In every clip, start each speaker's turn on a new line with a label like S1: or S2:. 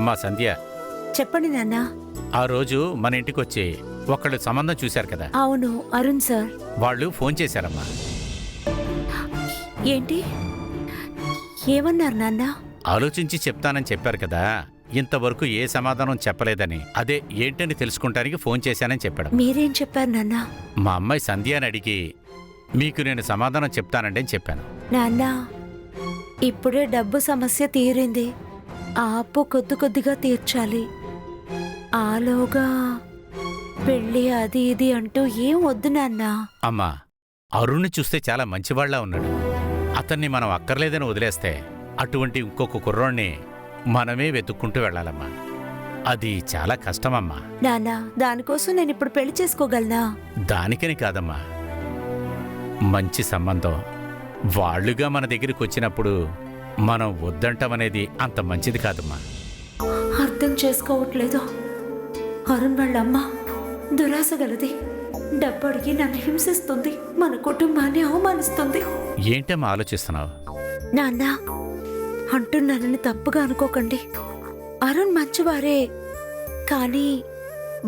S1: అమ్మా సంధ్య.
S2: చెప్పండి నాన్న.
S1: ఆ రోజు మన ఇంటికి వచ్చి ఒకళ్ళు సంబంధం చూశారు కదా.
S2: అవును అరుణ్ సార్.
S1: వాళ్ళు ఫోన్ చేశారమ్మా.
S2: ఏంటి? ఏమన్నారు నాన్న?
S1: ఆలోచించి చెప్తానని చెప్పారు కదా. ఇంతవరకు ఏ సమాధానం చెప్పలేదని అదే ఏంటని తెలుసుకుంటానికి ఫోన్ చేశానని చెప్పాడు.
S2: మీరేం చెప్పారు నాన్న?
S1: మా అమ్మాయి సంధ్య అని అడిగి మీకు నేను సమాధానం చెప్తానండి అని చెప్పాను.
S2: నాన్న ఇప్పుడే డబ్బు సమస్య తీరింది. ఆ అప్పు కొద్ది కొద్దిగా తీర్చాలి. ఆలోగా పెళ్ళి అది ఇది అంటూ ఏం వద్దు నాన్న.
S1: అమ్మా అరుణ్ని చూస్తే చాలా మంచివాళ్ళా ఉన్నాడు. అతన్ని మనం అక్కర్లేదని వదిలేస్తే అటువంటి ఇంకొక కుర్రోణ్ణి మనమే వెతుక్కుంటూ వెళ్ళాలమ్మా. అది చాలా కష్టమమ్మా.
S2: నాన్న దానికోసం నేను ఇప్పుడు పెళ్ళి చేసుకోగలనా?
S1: దానికని కాదమ్మా. మంచి సంబంధం. వాళ్ళుగా మన దగ్గరికి వచ్చినప్పుడు మనం వద్దంటమనేది అంత మంచిది కాదమ్మా.
S2: అర్థం చేసుకోవట్లేదు. అరుణ్ వాళ్ళమ్మ దురాశ గలది. డబ్బు అడిగి నన్ను హింసిస్తుంది మన కుటుంబాన్ని అవమానిస్తుంది.
S1: ఏంటమ్మా ఆలోచిస్తున్నావు?
S2: నాన్న అంటున్నానని తప్పుగా అనుకోకండి. అరుణ్ మంచివారే కానీ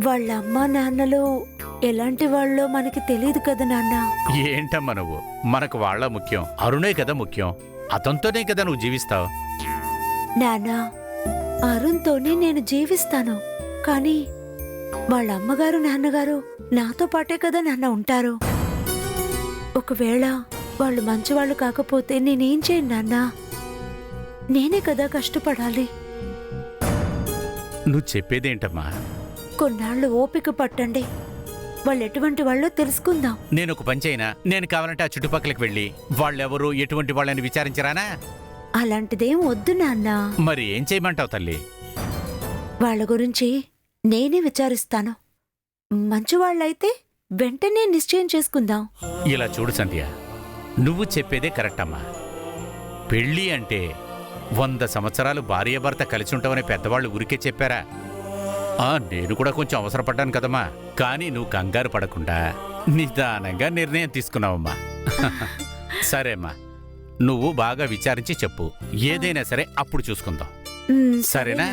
S2: వాళ్ళ అమ్మ నాన్నలు ఎలాంటి వాళ్ళో మనకి తెలియదు కదా నాన్న.
S1: ఏంటమ్మా నువ్వు? మనకు వాళ్ళ ముఖ్యం అరుణే కదా ముఖ్యం. అతనితోనే కదా నువ్వు జీవిస్తావు?
S2: నాన్న అరుణ్తోనే నేను జీవిస్తాను. కానీ వాళ్ళ అమ్మగారు నాన్నగారు నాతో పాటే కదా నాన్న ఉంటారు. ఒకవేళ వాళ్ళు మంచివాళ్ళు కాకపోతే నేనేం చేయను నాన్న? నేనే కదా కష్టపడాలి.
S1: నువ్వు చెప్పేదేంటమ్మా?
S2: కొన్నాళ్ళు ఓపిక పట్టండి. వాళ్ళు ఎటువంటి వాళ్ళో తెలుసుకుందాం.
S1: నేను ఒక పని చేయనా నేను కావాలంటే ఆ చుట్టుపక్కలకి వెళ్ళి. వాళ్ళెవరు ఎటువంటి వాళ్ళని విచారించరానా?
S2: అలాంటిదేం వద్దు నాన్న.
S1: మరి ఏం చేయమంటావు తల్లి?
S2: వాళ్ళ గురించి నేనే విచారిస్తాను. మంచివాళ్ళైతే వెంటనే నిశ్చయం చేసుకుందాం.
S1: ఇలా చూడు సంధ్య నువ్వు చెప్పేదే కరెక్ట్ అమ్మా పెళ్ళి అంటే వంద సంవత్సరాలు భార్యాభర్త కలిసి ఉంటామని పెద్దవాళ్ళు ఊరికే చెప్పారా? నేను కూడా కొంచెం అవసరపడ్డాను కదమ్మా. కానీ నువ్వు కంగారు పడకుండా నిదానంగా నిర్ణయం తీసుకున్నావమ్మా. సరేమ్మా. నువ్వు బాగా విచారించి చెప్పు. ఏదైనా సరే అప్పుడు చూసుకుందాం. సరేనా.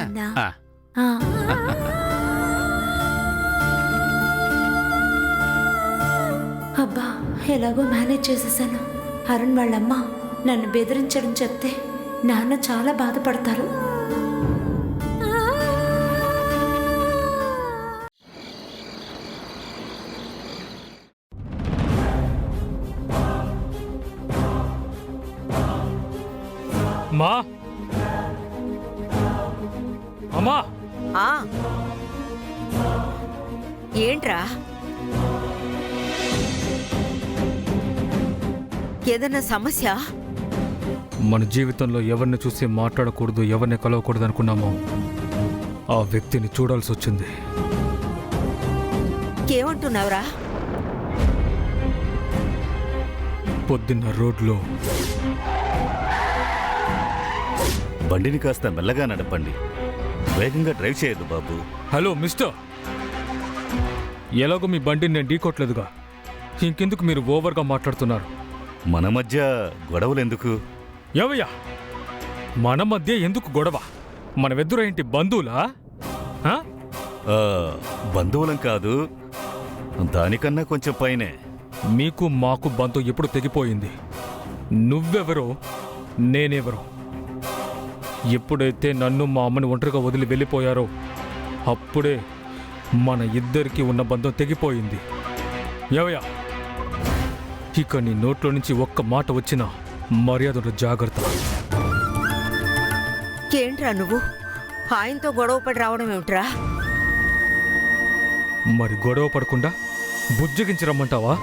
S2: అబ్బా ఎలాగో మేనేజ్ చేసేసాను. అరుణ్ వాళ్ళమ్మ నన్ను బెదిరించడం చెప్తే నాన్న చాలా బాధపడతారు.
S3: మా అమ్మా.
S4: ఆ. ఏంట్రా? ఏదన్నా సమస్య?
S3: మన జీవితంలో ఎవరిని చూసి మాట్లాడకూడదు ఎవరిని కలవకూడదు అనుకున్నామో ఆ వ్యక్తిని చూడాల్సి వచ్చింది.
S4: ఏమంటున్నావురా?
S3: పొద్దున్న రోడ్లో
S5: బండిని కాస్త మెల్లగా నడపండి. వేగంగా డ్రైవ్ చేయొద్దు బాబు.
S3: Hello mister. ఎలాగో మీ బండిని నేను ఢీకొట్టలేదుగా. ఇంకెందుకు మీరు ఓవర్గా మాట్లాడుతున్నారు?
S5: మన మధ్య గొడవలు ఎందుకు
S3: ఏవయ్యా? మన మధ్య ఎందుకు గొడవ? మనమెద్దురు ఏంటి బంధువులా? ఆ?
S5: ఆ, బంధువులం కాదు. దానికన్నా కొంచెం పైనే.
S3: మీకు మాకు బంధం ఎప్పుడు తెగిపోయింది? నువ్వెవరో నేనెవరో. ఎప్పుడైతే నన్ను మా అమ్మని ఒంటరిగా వదిలి వెళ్ళిపోయారో అప్పుడే మన ఇద్దరికి ఉన్న బంధం తెగిపోయింది. ఏవయ్యా ఇక నీ నోట్లో నుంచి ఒక్క మాట వచ్చినా మర్యాద జాగ్రత్త.
S4: ఏంట్రా నువ్వు? ఆయనతో గొడవ పడి రావడం ఏమిట్రా?
S3: మరి గొడవ పడకుండా బుజ్జగించి రమ్మంటావా?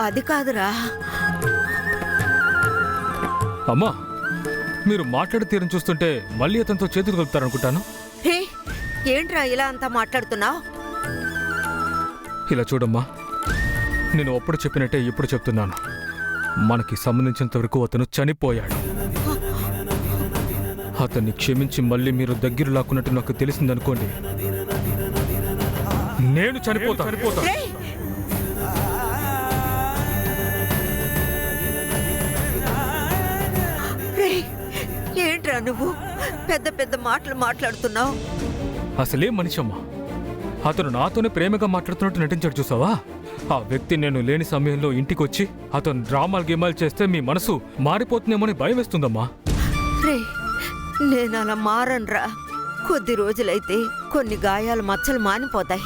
S4: అది కాదురా.
S3: అమ్మా మీరు మాట్లాడే తీరం చూస్తుంటే మళ్ళీ అతనితో చేతులు కలుపుతారనుకుంటాను.
S4: హే ఏంట్రా ఇలా అంతా మాట్లాడుతున్నావు?
S3: ఇలా చూడమ్మా నేను అప్పుడు చెప్పినట్టే ఇప్పుడు చెప్తున్నాను. మనకి సంబంధించినంత వరకు అతను చనిపోయాడు. అతన్ని క్షమించి మళ్ళీ మీరు దగ్గర లాక్కున్నట్టు నాకు తెలిసిందనుకోండి. నేను చనిపోతా చనిపోతా
S4: ఏంట్రా నువ్వు? పెద్ద పెద్ద మాటలు మాట్లాడుతున్నావు.
S3: అసలే మనిషి అమ్మా అతను నాతోనే ప్రేమగా మాట్లాడుతున్నట్టు నటించాడు చూసావా? ఆ వ్యక్తి నేను లేని సమయంలో ఇంటికొచ్చి అతను డ్రామాలు గేమాలు చేస్తే మీ మనసు మారిపోతుందేమోని భయం వేస్తుందమ్మా.
S4: రే నేను అలా మారనురా. కొద్ది రోజులైతే కొన్ని గాయాల మచ్చలు మానిపోతాయి.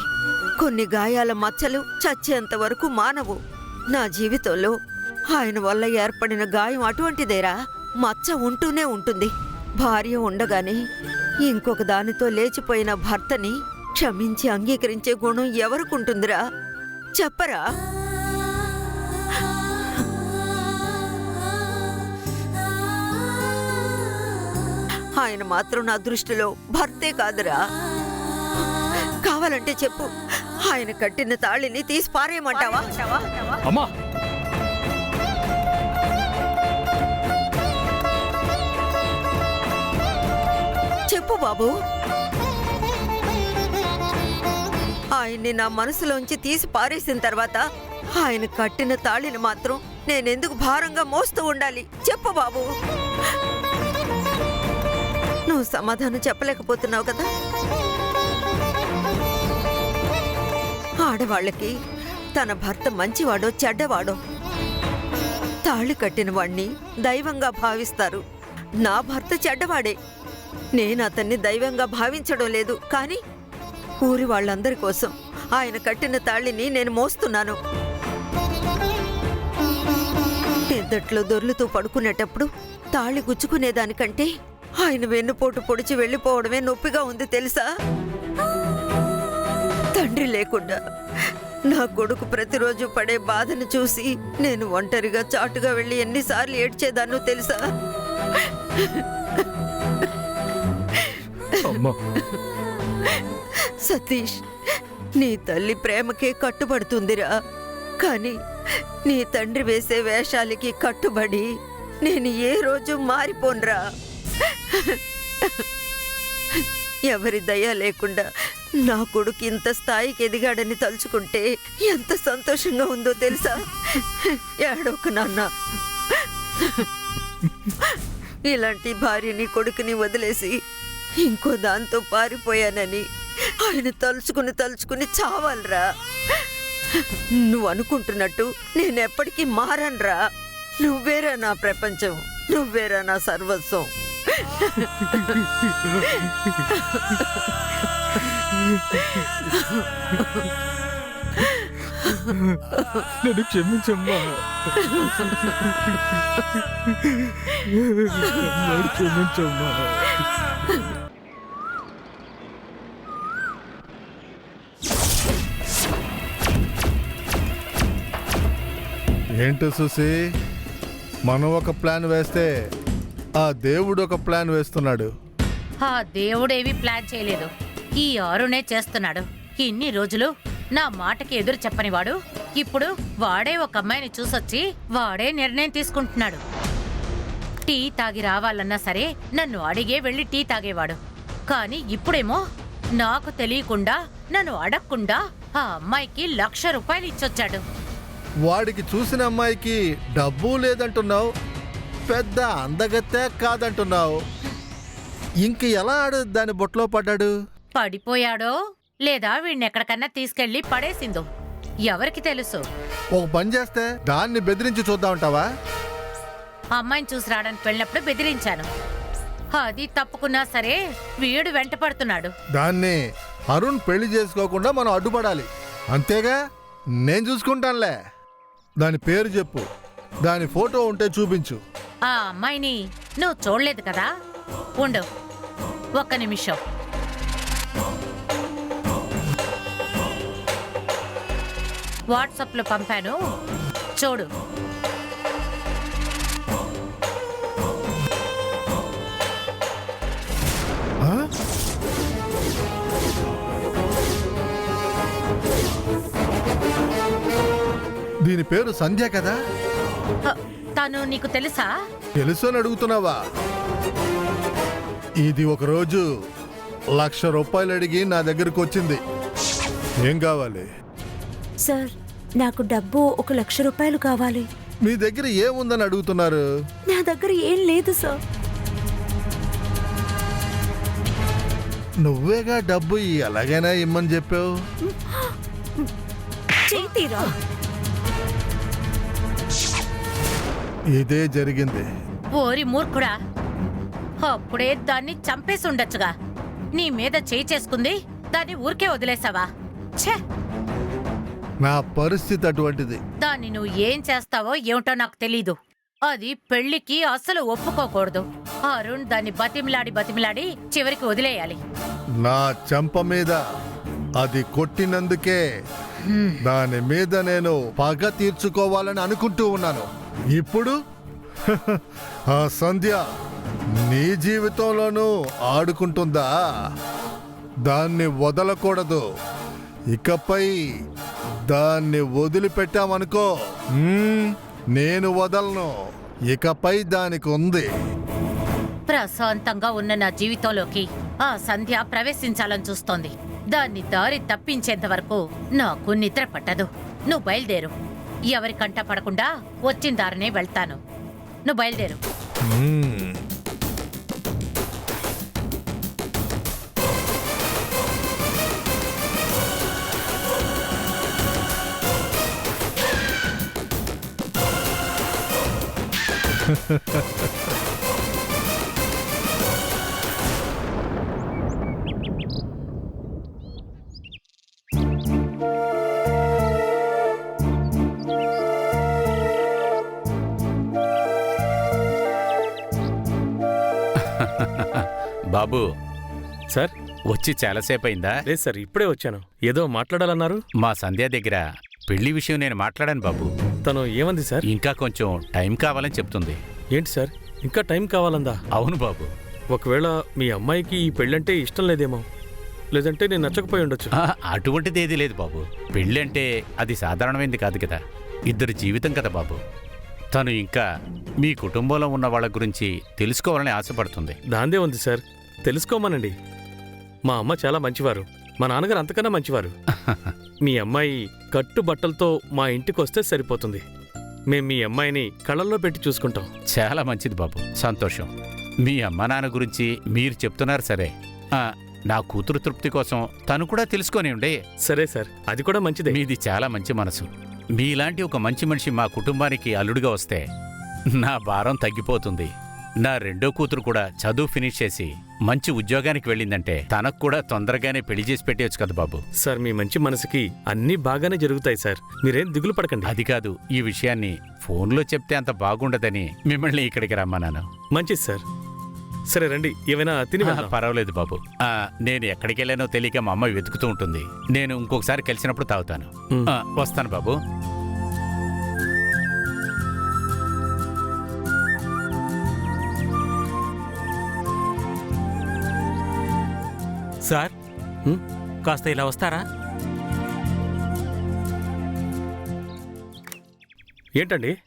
S4: కొన్ని గాయాల మచ్చలు చచ్చేంత వరకు మానవు. నా జీవితంలో ఆయన వల్ల ఏర్పడిన గాయం అటువంటిదేరా. మచ్చ ఉంటూనే ఉంటుంది. భార్య ఉండగానే ఇంకొక దానితో లేచిపోయిన భర్తని క్షమించి అంగీకరించే గుణం ఎవరికుంటుందిరా? చెప్పరా? ఆయన మాత్రం నా దృష్టిలో భర్తే కాదురా. కావాలంటే చెప్పు ఆయన కట్టిన తాళిని తీసి పారేయమంటావా?
S3: అమ్మా
S4: బాబు. ఆయన్ని నా మనసులోంచి తీసి పారేసిన తర్వాత ఆయన కట్టిన తాళిని మాత్రం నేనెందుకు భారంగా మోస్తూ ఉండాలి? చెప్పు బాబు. నువ్వు సమాధానం చెప్పలేకపోతున్నావు కదా? ఆడవాళ్ళకి తన భర్త మంచివాడో చెడ్డవాడో తాళి కట్టిన వాణ్ణి దైవంగా భావిస్తారు. నా భర్త చెడ్డవాడే. నేను అతన్ని దైవంగా భావించడం లేదు కానీ ఊరి వాళ్ళందరి కోసం ఆయన కట్టిన తాళిని నేను మోస్తున్నాను. నిద్దట్లో దొర్లుతూ పడుకునేటప్పుడు తాళి గుచ్చుకునేదానికంటే ఆయన వెన్నుపోటు పొడిచి వెళ్ళిపోవడమే నొప్పిగా ఉంది తెలుసా? తండ్రి లేకుండా నా కొడుకు ప్రతిరోజు పడే బాధను చూసి నేను ఒంటరిగా చాటుగా వెళ్ళి ఎన్నిసార్లు ఏడ్చేదాన్నో తెలుసా?
S3: అమ్మా.
S4: సతీష్ నీ తల్లి ప్రేమకే కట్టుబడుతుందిరా. కానీ నీ తండ్రి వేసే వేషాలకి కట్టుబడి నేను ఏ రోజు మారిపోన్రా. ఎవరి దయ లేకుండా నా కొడుకు ఇంత స్థాయికి ఎదిగాడని తలుచుకుంటే ఎంత సంతోషంగా ఉందో తెలుసా? ఏడొక నాన్న. ఇలాంటి భార్యని కొడుకుని వదిలేసి ఇంకో దాంతో పారిపోయానని. ఆయన తలుచుకుని తలుచుకుని చావాలరా. నువ్వు అనుకుంటున్నట్టు నేను ఎప్పటికీ మారనరా. నువ్వేరా నా ప్రపంచం. నువ్వేరా నా సర్వస్వం.
S3: నన్ను క్షమించమ్మా. క్షమించమ్మా.
S6: ఏంటో చూసి? మనం ఒక ప్లాన్ వేస్తే ఆ దేవుడు ఒక ప్లాన్ వేస్తున్నాడు.
S7: ఆ దేవుడేవి ప్లాన్ చేయలేదు. ఈ ఆరునే చేస్తున్నాడు. ఇన్ని రోజులు నా మాటకి ఎదురు చెప్పనివాడు ఇప్పుడు వాడే ఒక అమ్మాయిని చూసొచ్చి వాడే నిర్ణయం తీసుకుంటున్నాడు. టీ తాగి రావాలన్నా సరే నన్ను అడిగే వెళ్ళి టీ తాగేవాడు. కానీ ఇప్పుడేమో నాకు తెలియకుండా నన్ను అడగకుండా ఆ అమ్మాయికి లక్ష రూపాయలు ఇచ్చొచ్చాడు.
S6: వాడికి చూసిన అమ్మాయికి డబ్బు లేదంటున్నావు పెద్ద అందగత్తే కాదంటున్నావు. ఇంక ఎలా ఆడు దాని బొట్లో పడ్డాడు?
S7: పడిపోయాడో? లేదా వీణ్ణెక్కడికన్నా తీసుకెళ్ళి పడేసిందో? ఎవరికి తెలుసు?
S6: ఒక పని చేస్తే దాన్ని బెదిరించి చూద్దామంటావా
S7: అమ్మాయిని చూసి రావడానికి వెళ్ళినప్పుడు బెదిరించాను. అది తప్పుకున్నా సరే వీడు వెంట పడుతున్నాడు.
S6: దాన్ని అరుణ్ పెళ్ళి చేసుకోకుండా మనం అడ్డుపడాలి. అంతేగా? నేను చూసుకుంటానులే. దాని పేరు చెప్పు. దాని ఫోటో ఉంటే చూపించు.
S7: ఆ అమ్మాయిని నువ్వు చూడలేదు కదా? ఉండు. ఒక్క నిమిషం. వాట్సాప్లో పంపాను. చూడు.
S6: దీని పేరు సంధ్య కదా?
S7: హ, తను నీకు తెలుసా?
S6: తెలుసు అని అడుగుతున్నావా? ఇది ఒకరోజు లక్ష రూపాయలు అడిగి నా దగ్గరకు వచ్చింది. ఏం కావాలి?
S2: సార్ నాకు డబ్బు ఒక లక్ష రూపాయలు కావాలి.
S6: మీ దగ్గర ఏముందని అడుగుతున్నారు?
S2: నా దగ్గర ఏం లేదు సార్.
S6: నువ్వేగా డబ్బు ఎలాగైనా ఇమ్మని చెప్పావు?
S2: చేతిరా
S6: ఇదే జరిగింది.
S7: ఓరి మూర్ఖుడా అప్పుడే దాన్ని చంపేసి ఉండొచ్చుగా. నీ మీద చేయి చేసుకుంది దాన్ని ఊరికే వదిలేసావా? ఛే!
S6: నా పరిస్థితి అటువంటిది.
S7: దాన్ని నువ్వు ఏం చేస్తావో ఏమిటో నాకు తెలీదు. అది పెళ్ళికి అస్సలు ఒప్పుకోకూడదు. అరుణ్ దాన్ని బతిమిలాడి బతిమిలాడి చివరికి వదిలేయాలి.
S6: నా చెంప మీద అది కొట్టినందుకే దాని మీద నేను పగ తీర్చుకోవాలని అనుకుంటూ ఉన్నాను. ఇప్పుడు? ఆ సంధ్య నీ జీవితంలోనూ ఆడుకుంటుందా? దాన్ని వదలకూడదు. ఇకపై దాన్ని వదిలిపెట్టామనుకో నేను వదలను. ఇకపై దానికి ఉంది.
S7: ప్రశాంతంగా ఉన్న నా జీవితంలోకి ఆ సంధ్య ప్రవేశించాలని చూస్తోంది. దాన్ని దారి తప్పించేంత వరకు నాకు నిద్ర పట్టదు. నువ్వు బయలుదేరు. ఎవరి కంట పడకుండా వచ్చిన దారినే వెళ్తాను. నువ్వు బయలుదేరు.
S1: బాబు.
S8: సార్?
S1: వచ్చి చాలాసేపు అయిందా
S8: లేదు సార్ ఇప్పుడే వచ్చాను. ఏదో మాట్లాడాలన్నారు?
S1: మా సంధ్య దగ్గర పెళ్ళి విషయం నేను మాట్లాడాను బాబు.
S8: తను ఏమంది సార్?
S1: ఇంకా కొంచెం టైం కావాలని చెప్తుంది.
S8: ఏంటి సార్? ఇంకా టైం కావాలందా?
S1: అవును బాబు.
S8: ఒకవేళ మీ అమ్మాయికి ఈ పెళ్ళంటే ఇష్టం లేదేమో. లేదంటే నేను నచ్చకపోయి ఉండొచ్చు.
S1: ఆ, అటువంటిది ఏది లేదు బాబు. పెళ్ళి అంటే అది సాధారణమైంది కాదు కదా. ఇద్దరు జీవితం కదా బాబు. తను ఇంకా మీ కుటుంబంలో ఉన్న వాళ్ళ గురించి తెలుసుకోవాలని ఆశపడుతుంది.
S8: దాందే ఉంది సార్. తెలుసుకోమనండి. మా అమ్మ చాలా మంచివారు. మా నాన్నగారు అంతకన్నా మంచివారు. మీ అమ్మాయి కట్టు బట్టలతో మా ఇంటికి వస్తే సరిపోతుంది. మేం మీ అమ్మాయిని కళ్ళల్లో పెట్టి చూసుకుంటాం.
S1: చాలా మంచిది బాబు. సంతోషం. మీ అమ్మ నాన్న గురించి మీరు చెప్తున్నారు సరే. ఆ, నా కూతురు తృప్తి కోసం తను కూడా తెలుసుకొని ఉండే.
S8: సరే సార్ అది కూడా మంచిదే.
S1: మీది చాలా మంచి మనసు. మీలాంటి ఒక మంచి మనిషి మా కుటుంబానికి అల్లుడిగా వస్తే నా భారం తగ్గిపోతుంది. నా రెండో కూతురు కూడా చదువు ఫినిష్ చేసి మంచి ఉద్యోగానికి వెళ్ళిందంటే తనకు కూడా తొందరగానే పెళ్ళి చేసి పెట్టేయచ్చు కదా బాబు.
S8: సార్ మీ మంచి మనసుకి అన్నీ బాగానే జరుగుతాయి సార్. మీరేం దిగులు పడకండి.
S1: అది కాదు ఈ విషయాన్ని ఫోన్లో చెప్తే అంత బాగుండదని మిమ్మల్ని ఇక్కడికి రమ్మన్నాను.
S8: మంచిది సార్. సరే రండి. ఏమైనా తిని వెళ్దాం.
S1: పర్వాలేదు బాబు. ఆ, నేను ఎక్కడికి వెళ్ళానో తెలియక మా అమ్మ వెతుకుతూ ఉంటుంది. నేను ఇంకొకసారి కలిసినప్పుడు తాగుతాను. ఆ, వస్తాను బాబు.
S9: సార్? కాస్త ఇలా వస్తారా?
S8: ఏంటండి?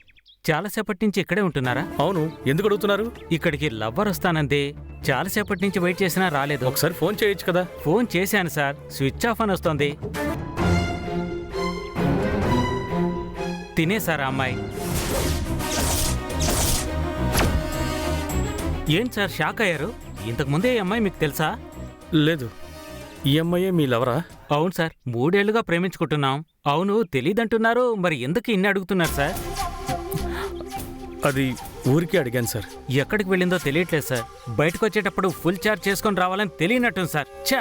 S9: చాలాసేపటి నుంచి ఇక్కడే ఉంటున్నారా?
S8: అవును. ఎందుకు అడుగుతున్నారు?
S9: ఇక్కడికి లవ్వర్ వస్తానంది. చాలాసేపటి నుంచి వెయిట్ చేసినా రాలేదు.
S8: ఒకసారి ఫోన్ చేయొచ్చు కదా?
S9: ఫోన్ చేశాను సార్. స్విచ్ ఆఫ్ అని వస్తోంది. తినేసారా అమ్మాయి. ఏంటి సార్ షాక్ అయ్యారు? ఇంతకుముందే ఈ అమ్మాయి మీకు తెలుసా?
S8: లేదు. ఈ అమ్మాయే మీ లవరా?
S9: అవును సార్ మూడేళ్ళుగా ప్రేమించుకుంటున్నాం. అవును తెలీదంటున్నారు మరి ఎందుకు ఇన్ని అడుగుతున్నారు సార్?
S8: అది ఊరికే అడిగాను సార్.
S9: ఎక్కడికి వెళ్ళిందో తెలియట్లేదు సార్. బయటకు వచ్చేటప్పుడు ఫుల్ చార్జ్ చేసుకొని రావాలని తెలియనట్టుంది సార్. ఛా!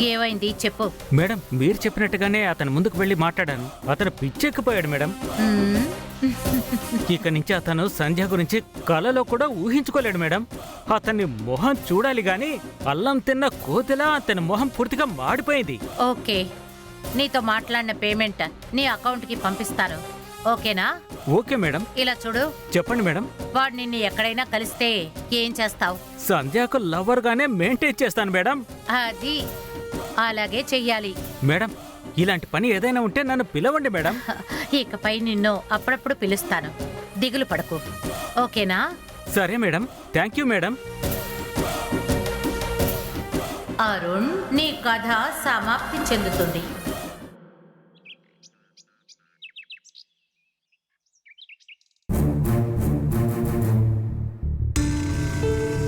S7: ఏమైంది? చెప్పు.
S9: మేడం మీరు చెప్పినట్టుగానే అతను ముందుకు వెళ్ళి మాట్లాడాను. అతను పిచ్చెక్కిపోయాడు మేడం. ఇక నుంచి అతను సంధ్య గురించి కలలో కూడా ఊహించుకోలేడు మేడం. అతన్ని మొహం చూడాలి గాని అల్లం తిన్న కోతిలా అతని మొహం పూర్తిగా మాడిపోయింది.
S7: ఓకే. నీతో మాట్లాడిన పేమెంట్ నీ అకౌంట్కి పంపిస్తాను. ఓకేనా?
S9: Okay madam.
S7: ఇలా చూడు.
S9: చెప్పండి మేడం.
S7: వాడు నిన్ను ఎక్కడైనా కలిస్తే ఏం చేస్తావు?
S9: సంధ్యకు లవర్ గానే మెయింటైన్ చేస్తాను మేడం.
S7: అది. అలాగే చెయ్యాలి.
S9: మేడం ఇలాంటి పని ఏదైనా ఉంటే నన్ను పిలవండి మేడం.
S7: ఇకపై నిన్ను అప్పుడప్పుడు పిలుస్తాను. దిగులు పడకు. ఓకేనా?
S9: సరే madam. Thank you madam.
S7: Arun నీ కథ సమాప్తి చెందుతుంది.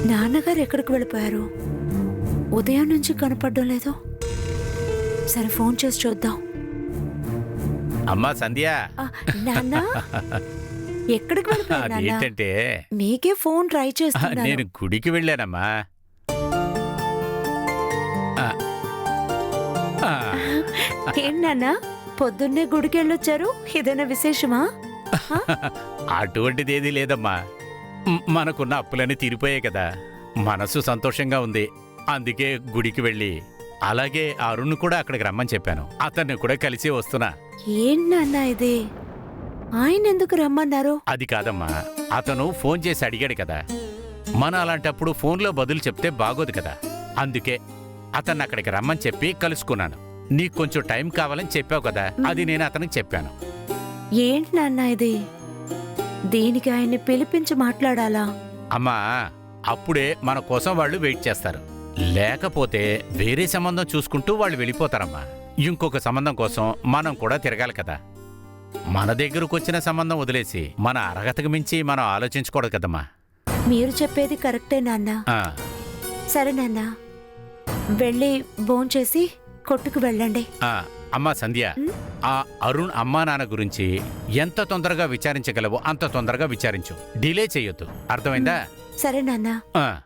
S2: నాన్నగారు ఎక్కడికి వెళ్ళిపోయారు? ఉదయం నుంచి కనపడడం లేదు? సరే ఫోన్ చేసి చూద్దాం.
S1: అమ్మా సంధ్య.
S2: ఆ, నాన్న? ఎక్కడికి వెళ్ళిపోయారు నాన్న?
S1: అదేంటంటే?
S2: మీకే ఫోన్ ట్రై
S1: ఆ,
S2: చేస్తున్నాను.
S1: నేను గుడికి వెళ్ళానమ్మా. ఆ.
S2: నాన్న? పొద్దున్నే గుడికి వెళ్ళొచ్చారు? ఏదైనా విశేషమా?
S1: అటువంటిది ఏదీ లేదమ్మా. మ్, మనకున్న అప్పులన్నీ తీరిపోయాయి కదా. మనసు సంతోషంగా ఉంది. అందుకే గుడికి వెళ్ళి అలాగే అరుణ్ కూడా అక్కడికి రమ్మని చెప్పాను. అతన్ని కూడా కలిసి వస్తున్నా.
S2: ఏంటి నాన్న ఇది? ఆయన ఎందుకు రమ్మన్నారు?
S1: అది కాదమ్మా. అతను ఫోన్ చేసి అడిగాడు కదా. మన అలాంటప్పుడు ఫోన్లో బదులు చెప్తే బాగోదు కదా. అందుకే అతన్ని అక్కడికి రమ్మని చెప్పి కలుసుకున్నాను. నీకు కొంచెం టైం కావాలని చెప్పావు కదా. అది నేను అతనికి చెప్పాను.
S2: ఏంటి నాన్న ఇది? దీనికి ఆయన్ని పిలిపించి మాట్లాడాలా?
S1: అమ్మా అప్పుడే మన కోసం వాళ్ళు వెయిట్ చేస్తారు. లేకపోతే వేరే సంబంధం చూసుకుంటూ వాళ్ళు వెళ్ళిపోతారమ్మా. ఇంకొక సంబంధం కోసం మనం కూడా తిరగాలి కదా. మన దగ్గరకు వచ్చిన సంబంధం వదిలేసి మన అర్హతకు మించి మనం ఆలోచించకూడదు కదమ్మా.
S2: మీరు చెప్పేది కరెక్టే నాన్న.
S1: ఆ,
S2: సరే నాన్న. వెళ్ళి భోంచేసి కొట్టుకు వెళ్ళండి.
S1: ఆ, అమ్మా సంధ్య. ఆ అరుణ్ అమ్మా నాన్న గురించి ఎంత తొందరగా విచారించగలవో అంత తొందరగా విచారించు. డిలే చెయ్యొద్దు అర్థమైందా?
S2: సరే నాన్న.
S1: ఆ,